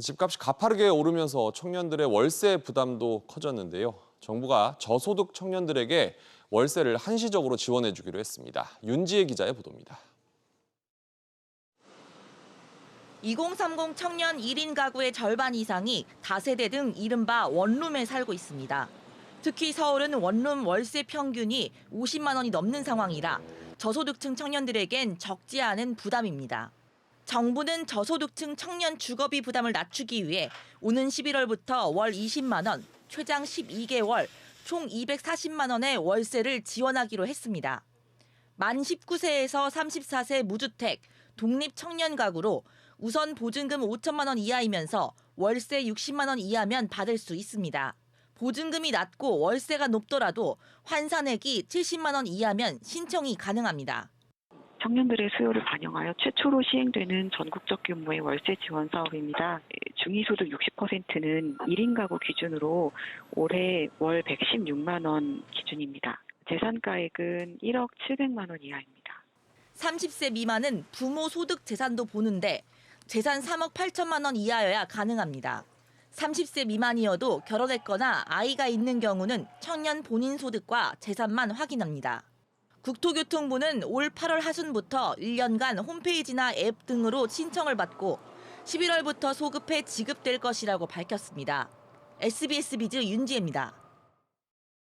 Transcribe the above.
집값이 가파르게 오르면서 청년들의 월세 부담도 커졌는데요. 정부가 저소득 청년들에게 월세를 한시적으로 지원해 주기로 했습니다. 윤지혜 기자의 보도입니다. 2030 청년 1인 가구의 절반 이상이 다세대 등 이른바 원룸에 살고 있습니다. 특히 서울은 원룸 월세 평균이 50만 원이 넘는 상황이라 저소득층 청년들에겐 적지 않은 부담입니다. 정부는 저소득층 청년 주거비 부담을 낮추기 위해 오는 11월부터 월 20만 원, 최장 12개월, 총 240만 원의 월세를 지원하기로 했습니다. 만 19세에서 34세 무주택, 독립 청년 가구로 우선 보증금 5천만 원 이하이면서 월세 60만 원 이하면 받을 수 있습니다. 보증금이 낮고 월세가 높더라도 환산액이 70만 원 이하면 신청이 가능합니다. 청년들의 수요를 반영하여 최초로 시행되는 전국적 규모의 월세 지원 사업입니다. 중위소득 60%는 1인 가구 기준으로 올해 월 116만 원 기준입니다. 재산가액은 1억 700만 원 이하입니다. 30세 미만은 부모 소득 재산도 보는데 재산 3억 8천만 원 이하여야 가능합니다. 30세 미만이어도 결혼했거나 아이가 있는 경우는 청년 본인 소득과 재산만 확인합니다. 국토교통부는 올 8월 하순부터 1년간 홈페이지나 앱 등으로 신청을 받고 11월부터 소급해 지급될 것이라고 밝혔습니다. SBS 비즈 윤지혜입니다.